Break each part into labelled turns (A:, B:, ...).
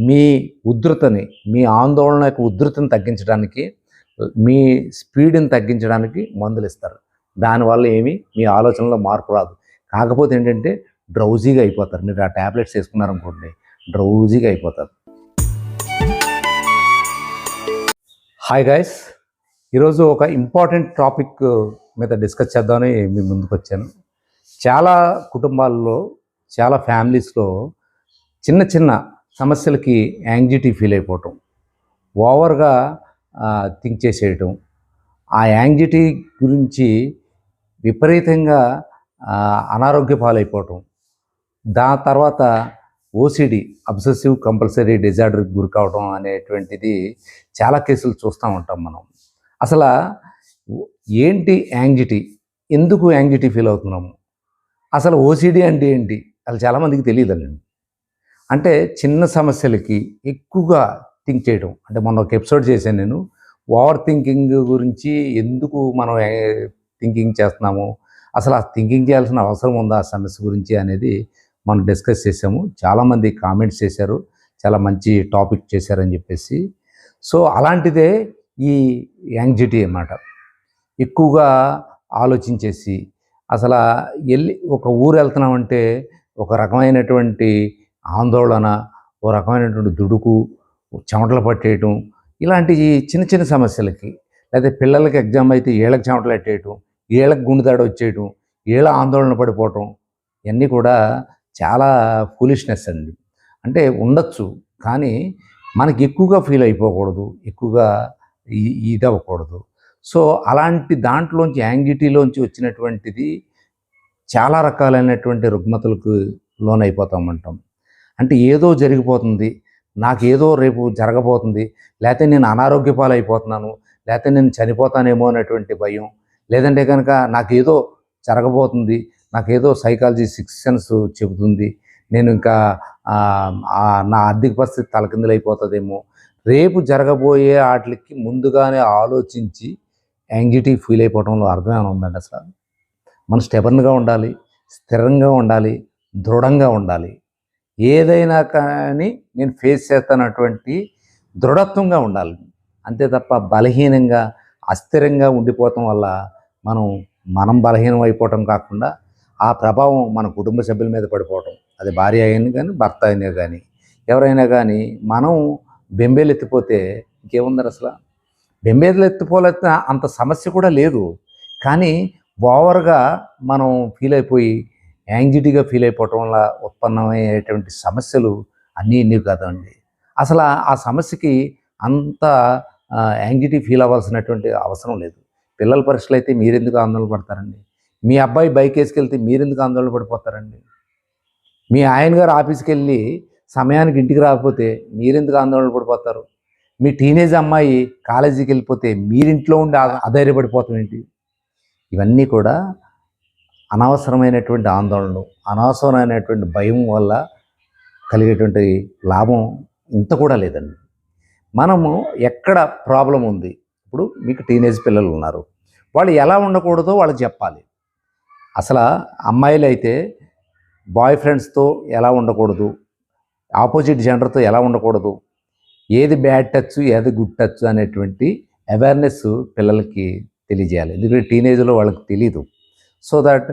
A: మీ ఉధృతని మీ ఆందోళన యొక్క ఉధృతిని తగ్గించడానికి మీ స్పీడ్ని తగ్గించడానికి మందులు ఇస్తారు. దానివల్ల ఏమి? మీ ఆలోచనలో మార్పు రాదు. కాకపోతే ఏంటంటే డ్రౌజీగా అయిపోతారు. మీరు ఆ ట్యాబ్లెట్స్ వేసుకున్నారనుకోండి డ్రౌజీగా అయిపోతారు. హాయ్ గాయస్ ఈరోజు ఒక ఇంపార్టెంట్ టాపిక్ మీద డిస్కస్ చేద్దామని మీ ముందుకు వచ్చాను. చాలా కుటుంబాల్లో చాలా ఫ్యామిలీస్లో చిన్న చిన్న సమస్యలకి యాంగ్జైటీ ఫీల్ అయిపోవటం ఓవర్గా థింక్ చేసేయటం ఆ యాంగ్జైటీ గురించి విపరీతంగా అనారోగ్య పాలైపోవటం దాని తర్వాత ఓసిడి అబ్సెసివ్ కంపల్సరీ డిజార్డర్కి గురి కావడం అనేటువంటిది చాలా కేసులు చూస్తూ ఉంటాం మనం. అసలు ఏంటి యాంగ్జైటీ? ఎందుకు యాంగ్జైటీ ఫీల్ అవుతున్నాము? అసలు ఓసిడి అంటే ఏంటి? అది చాలామందికి తెలియదండి అంటే చిన్న సమస్యలకి ఎక్కువగా థింక్ చేయడం అంటే మొన్న ఒక ఎపిసోడ్ చేశాను నేను. ఓవర్ థింకింగ్ గురించి ఎందుకు మనం థింకింగ్ చేస్తున్నాము? అసలు ఆ థింకింగ్ చేయాల్సిన అవసరం ఉందా ఆ సమస్య గురించి అనేది మనం డిస్కస్ చేసాము చాలామంది కామెంట్స్ చేశారు. చాలా మంచి టాపిక్ చేశారని చెప్పేసి. సో అలాంటిదే ఈ యాంగ్జైటీ అన్నమాట. ఎక్కువగా ఆలోచించేసి. అసలు వెళ్ళి ఒక ఊరు వెళ్తున్నామంటే ఒక రకమైనటువంటి ఆందోళన ఓ రకమైనటువంటి దుడుకు చెమటలు పట్టేయటం ఇలాంటి చిన్న చిన్న సమస్యలకి లేదా పిల్లలకి ఎగ్జామ్ అయితే ఏళ్ళకి చెమటలు పెట్టేయటం ఏళ్ళకి గుండెదాడి వచ్చేయటం ఏళ్ళ ఆందోళన పడిపోవటం ఇవన్నీ కూడా చాలా ఫూలిష్నెస్ అండి. అంటే ఉండొచ్చు కానీ మనకి ఎక్కువగా ఫీల్ అయిపోకూడదు ఎక్కువగా ఈ- ఇది అవ్వకూడదు. సో అలాంటి దాంట్లోంచి యాంగిటీలోంచి వచ్చినటువంటిది చాలా రకాలైనటువంటి రుగ్మతలకు లోనైపోతామంటాం. అంటే ఏదో జరిగిపోతుంది. నాకు ఏదో రేపు జరగబోతుంది. లేకపోతే నేను అనారోగ్య పాలైపోతున్నాను. లేకపోతే నేను చనిపోతానేమో అనేటువంటి భయం. లేదంటే కనుక నాకేదో జరగబోతుంది. నాకేదో సైకాలజీ సిక్స్ చెబుతుంది. నేను ఇంకా నా ఆర్థిక పరిస్థితి తలకిందులైపోతుందేమో. రేపు జరగబోయే వాటికి ముందుగానే ఆలోచించి యాంగ్జైటీ ఫీల్ అయిపోవడంలో అర్థమేమైనా ఉందండి అసలు? మనం స్టెబర్న్గా ఉండాలి స్థిరంగా ఉండాలి దృఢంగా ఉండాలి. ఏదైనా కానీ నేను ఫేస్ చేస్తానటువంటి దృఢత్వంగా ఉండాలి. అంతే తప్ప బలహీనంగా అస్థిరంగా ఉండిపోవటం వల్ల మనం మనం బలహీనం అయిపోవటం కాకుండా ఆ ప్రభావం మన కుటుంబ సభ్యుల మీద పడిపోవటం. అది భార్య అయినా కానీ భర్త అయినా కానీ. ఎవరైనా కానీ మనం బెంబేలు ఎత్తిపోతే ఇంకేముంది అసలు? బెంబేలు ఎత్తిపోలేక అంత సమస్య కూడా లేదు. కానీ ఓవర్గా మనం ఫీల్ అయిపోయి యాంగ్జైటీగా ఫీల్ అయిపోవటం వల్ల ఉత్పన్నమయ్యేటువంటి సమస్యలు అన్నీ ఇన్ని కదండి. అసలు ఆ- సమస్యకి అంత యాంగ్జైటీ ఫీల్ అవ్వాల్సినటువంటి అవసరం లేదు. పిల్లల పరీక్షలు అయితే మీరెందుకు ఆందోళన పడతారండి? మీ అబ్బాయి బైక్ వేసుకెళ్తే మీరెందుకు ఆందోళన పడిపోతారండి? మీ ఆయన గారు ఆఫీస్కి వెళ్ళి సమయానికి ఇంటికి రాకపోతే మీరెందుకు ఆందోళన పడిపోతారు? మీ టీనేజ్ అమ్మాయి కాలేజీకి వెళ్ళిపోతే మీరింట్లో ఉండి ఆ- అధైర్యపడిపోతాం ఏంటి? ఇవన్నీ కూడా అనవసరమైనటువంటి ఆందోళనలు అనవసరమైనటువంటి భయం వల్ల కలిగేటువంటి లాభం ఇంత కూడా లేదండి. మనము ఎక్కడ ప్రాబ్లం ఉంది? ఇప్పుడు మీకు టీనేజ్ పిల్లలు ఉన్నారు. వాళ్ళు ఎలా ఉండకూడదో వాళ్ళకి చెప్పాలి. అసలు అమ్మాయిలు అయితే బాయ్ ఫ్రెండ్స్తో ఎలా ఉండకూడదు? ఆపోజిట్ జెండర్తో ఎలా ఉండకూడదు? ఏది బ్యాడ్ టచ్ ఏది గుడ్ టచ్ అనేటువంటి అవేర్నెస్ పిల్లలకి తెలియజేయాలి. ఎందుకంటే టీనేజ్లో వాళ్ళకి తెలియదు సో దట్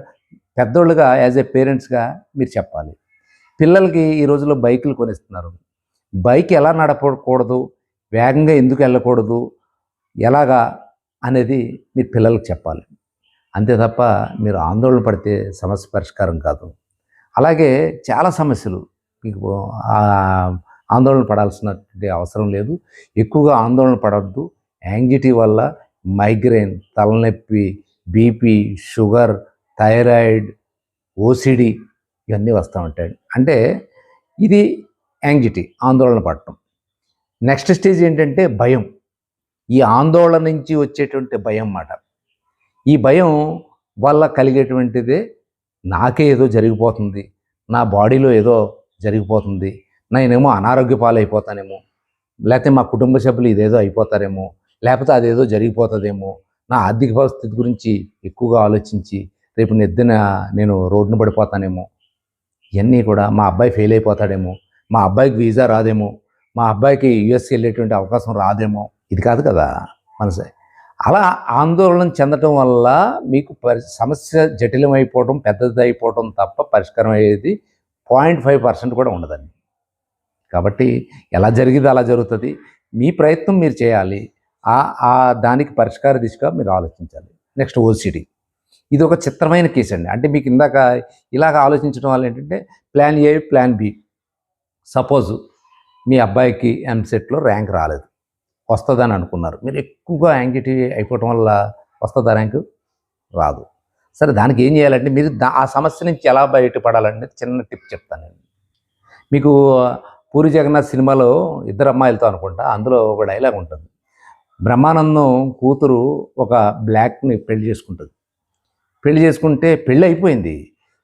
A: పెద్దోళ్ళుగా యాజ్ ఏ పేరెంట్స్గా మీరు చెప్పాలి. పిల్లలకి ఈ రోజుల్లో బైకులు కొనిస్తున్నారు. బైక్ ఎలా నడపకూడదు? వేగంగా ఎందుకు వెళ్ళకూడదు? ఎలాగా? అనేది మీరు పిల్లలకు చెప్పాలి. అంతే తప్ప మీరు ఆందోళన పడితే సమస్య పరిష్కారం కాదు. అలాగే చాలా సమస్యలు. మీకు ఆందోళన పడాల్సినటువంటి అవసరం లేదు. ఎక్కువగా ఆందోళన పడద్దు. యాంగ్జైటీ వల్ల మైగ్రేన్ తలనొప్పి బీపీ షుగర్ థైరాయిడ్ ఓసిడి ఇవన్నీ వస్తూ ఉంటాయి. అంటే ఇది యాంగ్జిటీ ఆందోళన పడటం. నెక్స్ట్ స్టేజ్ ఏంటంటే భయం. ఈ ఆందోళన నుంచి వచ్చేటువంటి భయం అన్నమాట. ఈ భయం వల్ల కలిగేటువంటిదే నాకే ఏదో జరిగిపోతుంది. నా బాడీలో ఏదో జరిగిపోతుంది. నేనేమో అనారోగ్య పాలైపోతానేమో. లేకపోతే మా కుటుంబ సభ్యులు ఇదేదో అయిపోతారేమో. లేకపోతే అదేదో జరిగిపోతుందేమో. నా ఆర్థిక పరిస్థితి గురించి ఎక్కువగా ఆలోచించి రేపు నెద్దిన నేను రోడ్డున పడిపోతానేమో ఇవన్నీ కూడా మా అబ్బాయి ఫెయిల్ అయిపోతాడేమో మా అబ్బాయికి వీసా రాదేమో మా అబ్బాయికి యుఎస్కి వెళ్ళేటువంటి అవకాశం రాదేమో ఇది కాదు కదా మనసే. అలా ఆందోళన చెందటం వల్ల మీకు పరి సమస్య జటిలమైపోవడం పెద్దదైపోవడం తప్ప పరిష్కారం అయ్యేది పాయింట్ ఫైవ్ పర్సెంట్ కూడా ఉండదండి. కాబట్టి ఎలా జరిగింది అలా జరుగుతుంది మీ ప్రయత్నం మీరు చేయాలి. ఆ ఆ దానికి పరిష్కార దిశగా మీరు ఆలోచించాలి. నెక్స్ట్ ఓసిడి ఇది ఒక చిత్రమైన కేసు అండి. అంటే మీకు ఇందాక ఇలాగ ఆలోచించడం వల్ల ఏంటంటే plan A plan B suppose మీ అబ్బాయికి ఎంసెట్లో ర్యాంక్ రాలేదు. వస్తుందని అనుకున్నారు. మీరు ఎక్కువగా యాంగిటీ అయిపోవటం వల్ల వస్తుందా ర్యాంకు రాదు. సరే దానికి ఏం చేయాలంటే మీరు దా ఆ సమస్య నుంచి ఎలా బయటపడాలంటే చిన్న టిప్ చెప్తానండి. మీకు పూరి జగన్నాథ్ సినిమాలో ఇద్దరు అమ్మాయిలతో అనుకుంటా అందులో ఒక డైలాగ్ ఉంటుంది. బ్రహ్మానందం కూతురు ఒక బ్లాక్ని పెళ్ళి చేసుకుంటుంది. పెళ్ళి చేసుకుంటే పెళ్ళి అయిపోయింది.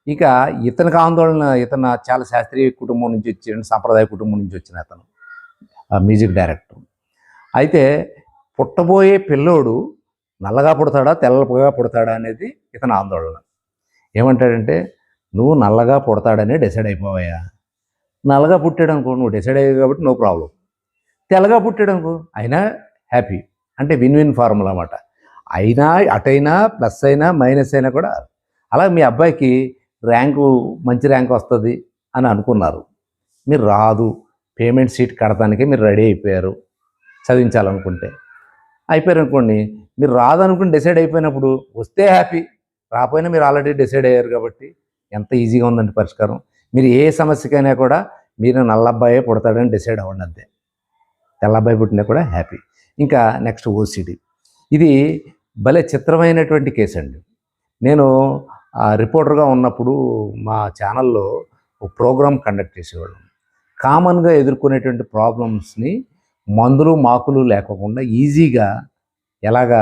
A: ఇక ఇతనికి ఆందోళన ఇతను చాలా శాస్త్రీయ కుటుంబం నుంచి వచ్చిన సాంప్రదాయ కుటుంబం నుంచి వచ్చిన అతను ఆ మ్యూజిక్ డైరెక్టర్. అయితే పుట్టబోయే పిల్లోడు నల్లగా పుడతాడా తెల్లగా పుడతాడా అనేది ఇతని ఆందోళన. ఏమంటాడంటే నువ్వు నల్లగా పుడతాడని డిసైడ్ అయిపోవాయా? నల్లగా పుట్టాడు అనుకో నువ్వు డిసైడ్ అయ్యావు కాబట్టి నో ప్రాబ్లం తెల్లగా పుట్టాడు అనుకో అయినా హ్యాపీ. అంటే విన్ విన్ ఫార్ములా అనమాట అయినా అటైనా ప్లస్ అయినా మైనస్ అయినా కూడా అలా మీ అబ్బాయికి ర్యాంకు మంచి ర్యాంక్ వస్తుంది అని అనుకున్నారు. మీరు రాదు. పేమెంట్ సీట్ కడటానికి మీరు రెడీ అయిపోయారు. చదివించాలనుకుంటే. అయిపోయారు అనుకోండి. మీరు రాదనుకుని డిసైడ్ అయిపోయినప్పుడు వస్తే హ్యాపీ. రాకపోయినా మీరు ఆల్రెడీ డిసైడ్ అయ్యారు కాబట్టి ఎంత ఈజీగా ఉందండి పరిష్కారం. మీరు ఏ సమస్యకైనా కూడా మీరు నల్లబ్బాయే పుడతాడని డిసైడ్ అవ్వండి అంతే. తెల్లబ్బాయి పుట్టినా కూడా హ్యాపీ. ఇంకా నెక్స్ట్ ఓసిడి ఇది భలే చిత్రమైనటువంటి కేసు అండి నేను రిపోర్టర్గా ఉన్నప్పుడు మా ఛానల్లో ఒక ప్రోగ్రామ్ కండక్ట్ చేసేవాళ్ళం. కామన్గా ఎదుర్కొనేటువంటి ప్రాబ్లమ్స్ని మందులు మాకులు లేకోకుండా ఈజీగా ఎలాగా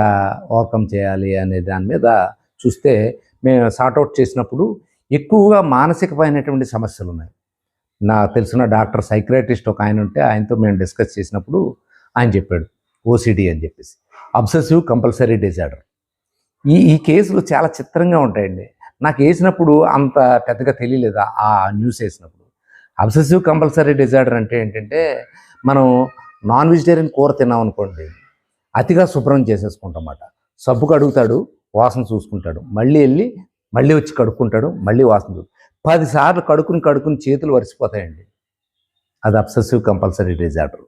A: ఓవర్కమ్ చేయాలి అనే దాని మీద చూస్తే మేము సార్ట్అవుట్ చేసినప్పుడు ఎక్కువగా మానసికమైనటువంటి సమస్యలు ఉన్నాయి నాకు తెలిసిన డాక్టర్ సైక్రటిస్ట్ ఒక ఆయన ఉంటే ఆయనతో మేము డిస్కస్ చేసినప్పుడు ఆయన చెప్పాడు ఓసిడి అని చెప్పేసి. అబ్సెసివ్ కంపల్సరీ డిజార్డర్ ఈ ఈ కేసులు చాలా చిత్రంగా ఉంటాయండి. నాకు వేసినప్పుడు అంత పెద్దగా తెలియలేదు? ఆ న్యూస్ వేసినప్పుడు. అబ్సెసివ్ కంపల్సరీ డిజార్డర్ అంటే ఏంటంటే మనం నాన్ వెజిటేరియన్ కూర తిన్నాం అనుకోండి అతిగా శుభ్రం చేసేసుకుంటామన్నమాట. సబ్బు కడుగుతాడు వాసన చూసుకుంటాడు. మళ్ళీ వెళ్ళి మళ్ళీ వచ్చి కడుక్కుంటాడు మళ్ళీ వాసన చూ పదిసార్లు కడుక్కుని కడుక్కుని చేతులు వరిసిపోతాయండి. అది అబ్సెసివ్ కంపల్సరీ డిజార్డర్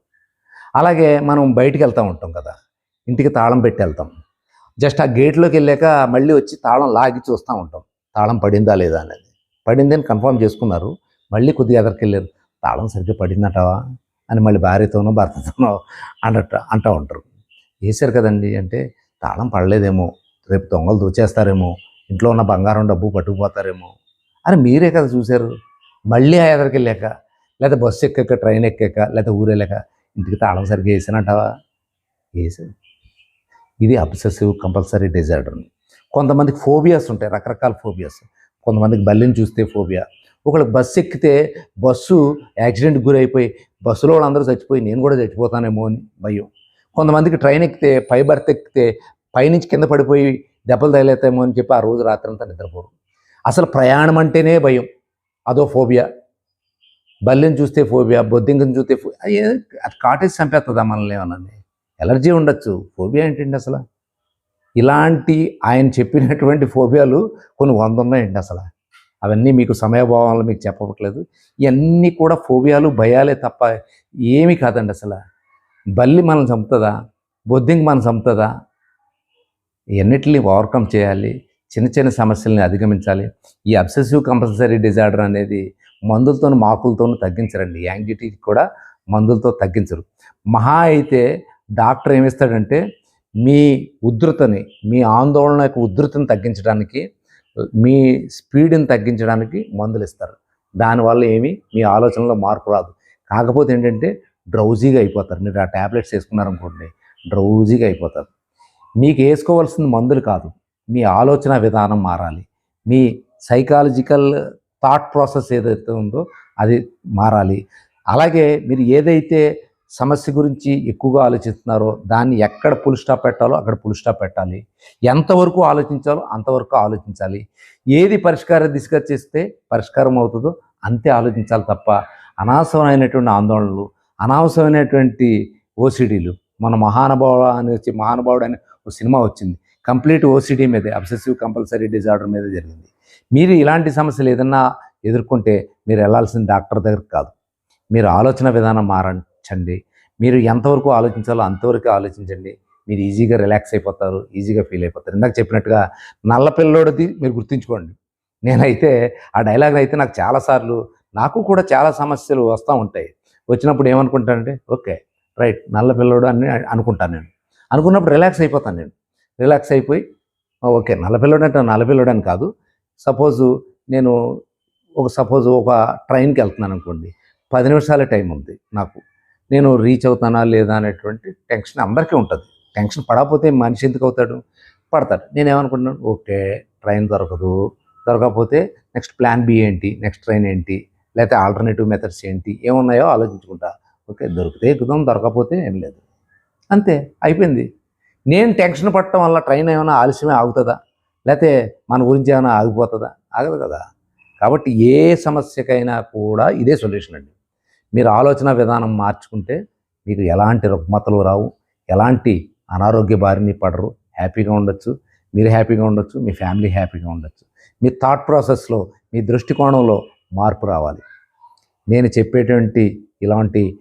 A: అలాగే మనం బయటికి వెళ్తూ ఉంటాం కదా ఇంటికి తాళం పెట్టి వెళ్తాం జస్ట్ ఆ గేట్లోకి వెళ్ళాక మళ్ళీ వచ్చి తాళం లాగి చూస్తూ ఉంటాం. తాళం పడిందా లేదా అనేది. పడింది అని కన్ఫర్మ్ చేసుకున్నారు. మళ్ళీ కొద్దిగా ఎదరికెళ్ళారు తాళం సరిగ్గా పడిందటవా? అని మళ్ళీ భార్యతోనో భర్తతోనో అన్నట్టు అంటూ ఉంటారు. వేశారు కదండి అంటే తాళం పడలేదేమో రేపు దొంగలు దోచేస్తారేమో ఇంట్లో ఉన్న బంగారం డబ్బు పట్టుకుపోతారేమో అని మీరే కదా చూశారు. మళ్ళీ ఆ ఎదరికి వెళ్ళాక లేదా బస్సు ఎక్కాక ట్రైన్ ఎక్కాక లేదా ఊరెళ్ళాక ఇంటికి తాళం సరిగ్గా వేసానంటావా వేసా ఇది అబ్సెసివ్ కంపల్సరీ డిజార్డర్. కొంతమందికి ఫోబియాస్ ఉంటాయి రకరకాల ఫోబియాస్. కొంతమందికి బల్లిని చూస్తే ఫోబియా. ఒకళ్ళకి బస్సు ఎక్కితే బస్సు యాక్సిడెంట్ గురైపోయి బస్సులో వాళ్ళందరూ చచ్చిపోయి నేను కూడా చచ్చిపోతానేమో అని భయం. కొంతమందికి ట్రైన్ ఎక్కితే పై బర్త్ ఎక్కితే పైనుంచి కింద పడిపోయి దెబ్బలు తగిలేతామో అని చెప్పి ఆ రోజు రాత్రంతా నిద్రపోరు. అసలు ప్రయాణం అంటేనే భయం అదో ఫోబియా. బల్లిని చూస్తే ఫోబియా బొద్దింకని చూస్తే అది కాటేజ్ చంపేస్తుందా మనల్ని ఏమన్నా ఎలర్జీ ఉండొచ్చు. ఫోబియా ఏంటండి అసలు? ఇలాంటి ఆయన చెప్పినటువంటి ఫోబియాలు కొన్ని వంద ఉన్నాయండి అసలు. అవన్నీ మీకు సమయభావాలు మీకు చెప్పట్లేదు. ఇవన్నీ కూడా ఫోబియాలు భయాలే తప్ప ఏమీ కాదండి అసలు. బల్లి మనం చంపుతుందా? బొద్దింక మనం చంపుతుందా? ఎన్నిటిని ఓవర్కమ్ చేయాలి. చిన్న చిన్న సమస్యల్ని అధిగమించాలి. ఈ అబ్సెసివ్ కంపల్సరీ డిజార్డర్ అనేది మందులతోనూ మాకులతోనూ తగ్గించరండి. యాంగ్జైటీ కూడా మందులతో తగ్గించరు. మహా అయితే డాక్టర్ ఏమిస్తాడంటే మీ ఉధృతని మీ ఆందోళన యొక్క ఉధృతిని తగ్గించడానికి మీ స్పీడ్ని తగ్గించడానికి మందులు ఇస్తారు. దానివల్ల ఏమి? మీ ఆలోచనలో మార్పు రాదు. కాకపోతే ఏంటంటే డ్రౌజీగా అయిపోతారు. మీరు ఆ ట్యాబ్లెట్స్ వేసుకున్నారనుకోండి డ్రౌజీగా అయిపోతారు. మీకు వేసుకోవాల్సిన మందులు కాదు. మీ ఆలోచన విధానం మారాలి. మీ సైకాలజికల్ థాట్ ప్రాసెస్ ఏదైతే ఉందో అది మారాలి. అలాగే మీరు ఏదైతే సమస్య గురించి ఎక్కువగా ఆలోచిస్తున్నారో దాన్ని ఎక్కడ పుల్ స్టాప్ పెట్టాలో అక్కడ పుల్ స్టాప్ పెట్టాలి. ఎంతవరకు ఆలోచించాలో అంతవరకు ఆలోచించాలి. ఏది పరిష్కార దిశగా చేస్తే పరిష్కారం అవుతుందో అంతే ఆలోచించాలి తప్ప అనవసరమైనటువంటి ఆందోళనలు అనవసరమైనటువంటి ఓసిడీలు మన మహానుభావ అని వచ్చి మహానుభావుడు అని ఒక సినిమా వచ్చింది. కంప్లీట్ ఓసిడీ మీదే అబ్సెసివ్ కంపల్సరీ డిజార్డర్ మీద జరిగింది. మీరు ఇలాంటి సమస్యలు ఏదన్నా ఎదుర్కొంటే మీరు వెళ్ళాల్సిన డాక్టర్ దగ్గరికి కాదు. మీరు ఆలోచన విధానం మారించండి. మీరు ఎంతవరకు ఆలోచించాలో అంతవరకు ఆలోచించండి. మీరు ఈజీగా రిలాక్స్ అయిపోతారు ఈజీగా ఫీల్ అయిపోతారు. ఇందాక చెప్పినట్టుగా నల్ల పిల్లోడిది మీరు గుర్తుంచుకోండి. నేనైతే ఆ డైలాగ్ అయితే నాకు చాలాసార్లు నాకు కూడా చాలా సమస్యలు వస్తూ ఉంటాయి. వచ్చినప్పుడు ఏమనుకుంటానంటే ఓకే రైట్ నల్ల పిల్లోడు అని అనుకుంటాను నేను. అనుకున్నప్పుడు రిలాక్స్ అయిపోతాను నేను. రిలాక్స్ అయిపోయి ఓకే నల్ల పిల్లోడు అంటే నల్ల పిల్లోడు అని కాదు. సపోజు నేను ఒక సపోజ్ ఒక ట్రైన్కి వెళ్తున్నాను అనుకోండి పది నిమిషాల టైం ఉంది నాకు. నేను రీచ్ అవుతానా లేదా అనేటువంటి టెన్షన్ అందరికీ ఉంటుంది. టెన్షన్ పడకపోతే మనిషి ఎందుకు అవుతాడు? పడతాడు. నేను ఏమనుకుంటున్నాను? ఓకే ట్రైన్ దొరకదు. దొరకకపోతే నెక్స్ట్ ప్లాన్ బి ఏంటి? నెక్స్ట్ ట్రైన్ ఏంటి? లేకపోతే ఆల్టర్నేటివ్ మెథడ్స్ ఏంటి? ఏమున్నాయో ఆలోచించుకుంటా. ఓకే దొరికితే ఎక్కుదాం దొరకకపోతే ఏం లేదు. అంతే అయిపోయింది. నేను టెన్షన్ పడటం వల్ల ట్రైన్ ఏమైనా ఆలస్యమే ఆగుతుందా? లేకపోతే మన గురించి ఏమైనా ఆగిపోతుందా? ఆగదు కదా. కాబట్టి ఏ సమస్యకైనా కూడా ఇదే సొల్యూషన్ అండి. మీరు ఆలోచన విధానం మార్చుకుంటే మీకు ఎలాంటి రుగ్మతలు రావు ఎలాంటి అనారోగ్య బారిని పడరు హ్యాపీగా ఉండొచ్చు మీరు హ్యాపీగా ఉండొచ్చు మీ ఫ్యామిలీ హ్యాపీగా ఉండొచ్చు. మీ థాట్ ప్రాసెస్లో మీ దృష్టికోణంలో మార్పు రావాలి. నేను చెప్పేటువంటి ఇలాంటి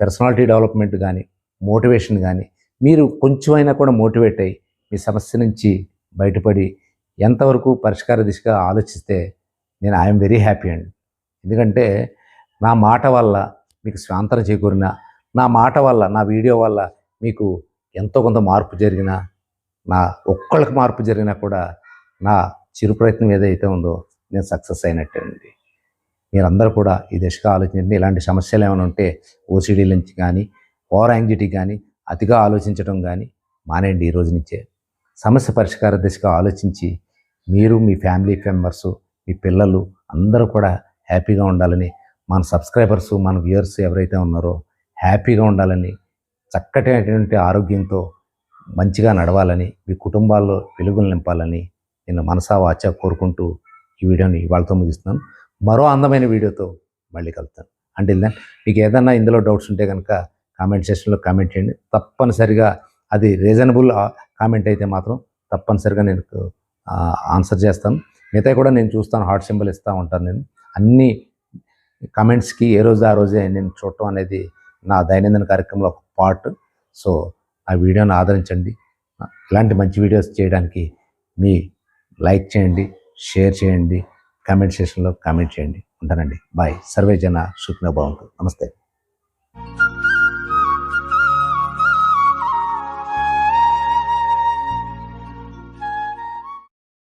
A: పర్సనాలిటీ డెవలప్మెంట్ కానీ మోటివేషన్ కానీ మీరు కొంచెమైనా కూడా మోటివేట్ అయ్యి మీ సమస్య నుంచి బయటపడి ఎంతవరకు పరిష్కార దిశగా ఆలోచిస్తే నేను ఐఎమ్ వెరీ హ్యాపీ అండి. ఎందుకంటే నా మాట వల్ల మీకు స్వాంతన చేకూరిన నా మాట వల్ల నా వీడియో వల్ల మీకు ఎంతో కొంత మార్పు జరిగినా నా ఒక్కళ్ళకి మార్పు జరిగినా కూడా నా చిరు ప్రయత్నం ఏదైతే ఉందో నేను సక్సెస్ అయినట్టే అండి. మీరందరూ కూడా ఈ దిశగా ఆలోచించండి. ఇలాంటి సమస్యలు ఏమైనా ఉంటే ఓసిడీ నుంచి కానీ ఓవర్ యాంగ్జైటీ కానీ అతిగా ఆలోచించడం కానీ మానేయండి ఈ రోజు నుంచే. సమస్య పరిష్కార దిశగా ఆలోచించి మీరు మీ ఫ్యామిలీ మెంబర్సు మీ పిల్లలు అందరూ కూడా హ్యాపీగా ఉండాలని మన సబ్స్క్రైబర్స్ మన వ్యూయర్స్ ఎవరైతే ఉన్నారో హ్యాపీగా ఉండాలని చక్కటైనటువంటి ఆరోగ్యంతో మంచిగా నడవాలని మీ కుటుంబాల్లో వెలుగులు నింపాలని నేను మనసా వాచా కోరుకుంటూ ఈ వీడియోని ఇవాళతో ముగిస్తున్నాను. మరో అందమైన వీడియోతో మళ్ళీ కలుస్తాను అంటే మీకు ఏదన్నా ఇందులో డౌట్స్ ఉంటే కనుక కామెంట్ సెక్షన్లో కామెంట్ చేయండి. తప్పనిసరిగా అది రీజనబుల్ కామెంట్ అయితే మాత్రం తప్పనిసరిగా నేను ఆన్సర్ చేస్తాను. మిగతా కూడా నేను చూస్తాను హార్ట్ సింబల్ ఇస్తూ ఉంటాను నేను. అన్ని కమెంట్స్కి ఏ రోజు ఆ రోజే నేను చూడటం అనేది నా దైనందిన కార్యక్రమంలో ఒక పార్ట్ సో ఆ వీడియోని ఆదరించండి. ఇలాంటి మంచి వీడియోస్ చేయడానికి మీ లైక్ చేయండి షేర్ చేయండి కామెంట్ సెషన్లో కామెంట్ చేయండి. ఉంటానండి. బాయ్ సర్వే జన సుఖ్న బాగుంటుంది నమస్తే.